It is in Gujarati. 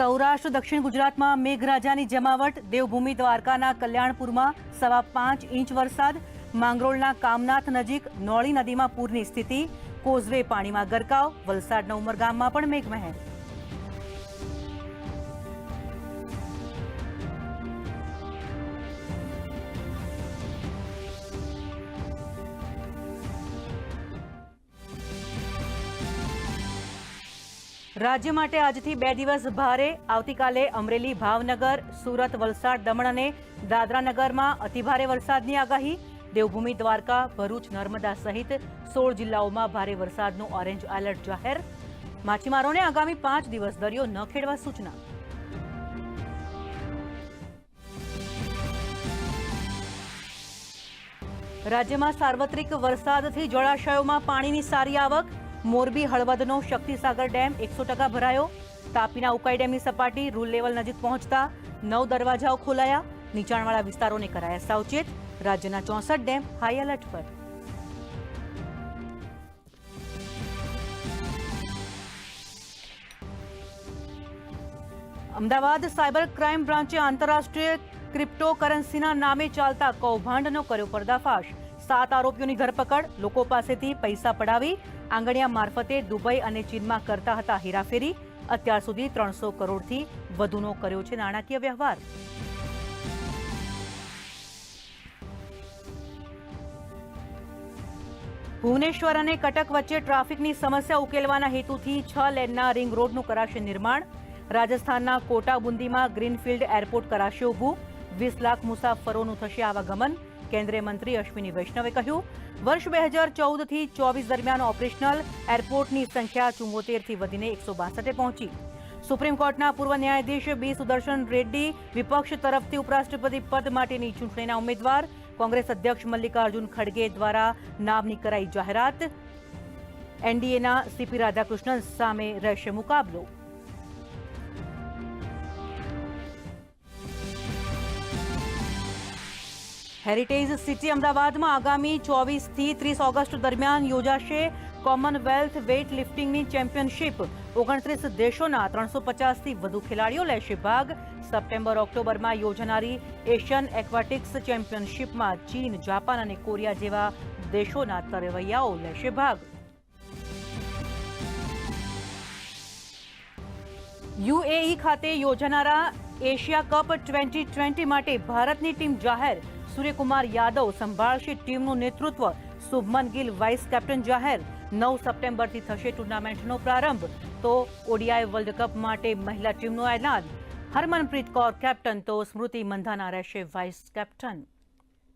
સૌરાષ્ટ્ર, દક્ષિણ ગુજરાતમાં મેઘરાજાની જમાવટ, દેવભૂમિ દ્વારકાના કલ્યાણપુરમાં સવા પાંચ ઇંચ વરસાદ, માંગરોળના કામનાથ નજીક નોળી નદીમાં પૂરની સ્થિતિ, કોઝવે પાણીમાં ગરકાવ, વલસાડના ઉમરગામમાં પણ મેઘમહેર. રાજ્ય માટે આજથી બે દિવસ ભારે. આવતીકાલે અમરેલી, ભાવનગર, સુરત, વલસાડ, દમણ અને દાદરાનગરમાં અતિભારે વરસાદની આગાહી. દેવભૂમિ, દ્વારકા, ભરૂચ, નર્મદા સહિત સોળ જિલ્લાઓમાં ભારે વરસાદનું ઓરેન્જ એલર્ટ જાહેર. માછીમારોને આગામી પાંચ દિવસ દરિયો ન ખેડવા સૂચના. રાજ્યમાં સાર્વત્રિક વરસાદથી જળાશયોમાં પાણીની સારી આવક. મોરબી હળવદનો શક્તિસાગર ડેમ એકસો ટકા ભરાયો. તાપીના ઉકાઈ ડેમની સપાટી રૂલ લેવલ નજીક પહોંચતા નવ દરવાજાઓ ખોલાયા. નીચાણવાળા વિસ્તારોને કરાયા સાવચેત. રાજ્યના ચોસઠ ડેમ હાઈ એલર્ટ પર. અમદાવાદ સાયબર ક્રાઇમ બ્રાન્ચે આંતરરાષ્ટ્રીય ક્રિપ્ટોકરન્સીના નામે ચાલતા કૌભાંડનો કર્યો પર્દાફાશ. સાત આરોપીઓની ધરપકડ, લોકો પાસેથી પૈસા પડાવી, આંગણિયા મારફતે દુબઈ અને ચીનમાં કરતા હતા હેરાફેરી. અત્યાર સુધી ત્રણસો કરોડથી વધુનો કર્યો છે નાણાકીય વ્યવહાર. ભુવનેશ્વર અને કટક વચ્ચે ટ્રાફિકની સમસ્યા ઉકેલવાના હેતુથી છ લેનના રિંગ રોડનું કરાશે નિર્માણ. રાજસ્થાનના કોટા બુંદીમાં ગ્રીનફિલ્ડ એરપોર્ટ કરાશે ઊભું. વીસ લાખ મુસાફરોનું થશે આવાગમન કેન્દ્રીય મંત્રી અશ્વિની વૈષ્ણવે કહ્યું. વર્ષ બે હજાર ચૌદથી ચોવીસ દરમિયાન ઓપરેશનલ એરપોર્ટની સંખ્યા ચુમ્મોતેરથી વધીને એકસો બાસઠે પહોંચી. સુપ્રીમ કોર્ટના પૂર્વ ન્યાયાધીશ બી સુદર્શન રેડ્ડી વિપક્ષ તરફથી ઉપરાષ્ટ્રપતિ પદ માટેની ચૂંટણીના ઉમેદવાર, કોંગ્રેસ અધ્યક્ષ મલ્લિકાર્જુન ખડગે દ્વારા નામની કરાઈ જાહેરાત. એનડીએના સીપી રાધાકૃષ્ણન સામે રહેશે મુકાબલો. હેરિટેજ સિટી અમદાવાદમાં આગામી ચોવીસથી ત્રીસ ઓગસ્ટ દરમિયાન યોજાશે કોમનવેલ્થ વેઇટ લિફ્ટિંગની ચેમ્પિયનશિપ. ઓગણત્રીસ દેશોના ત્રણસો પચાસથી વધુ ખેલાડીઓ લેશે ભાગ. સપ્ટેમ્બર, ઓક્ટોબરમાં યોજાનારી એશિયન એક્વાટિક્સ ચેમ્પિયનશિપમાં ચીન, જાપાન અને કોરિયા જેવા દેશોના તરવૈયાઓ લેશે ભાગ. યુએઈ ખાતે યોજાનારા એશિયા કપ ટ્વેન્ટી ટ્વેન્ટી માટે ભારતની ટીમ જાહેર. સૂર્યકુમાર યાદવ સંભાળશે ટીમનું નેતૃત્વ. શુભમન ગિલ વાઇસ કેપ્ટન જાહેર. નવ સપ્ટેમ્બરથી થશે ટુર્નામેન્ટનો પ્રારંભ. તો ઓડીઆઈ વર્લ્ડ કપ માટે મહિલા ટીમનું એલાન. હરમનપ્રીત કૌર કેપ્ટન તો સ્મૃતિ મંધાના રહેશે વાઇસ કેપ્ટન.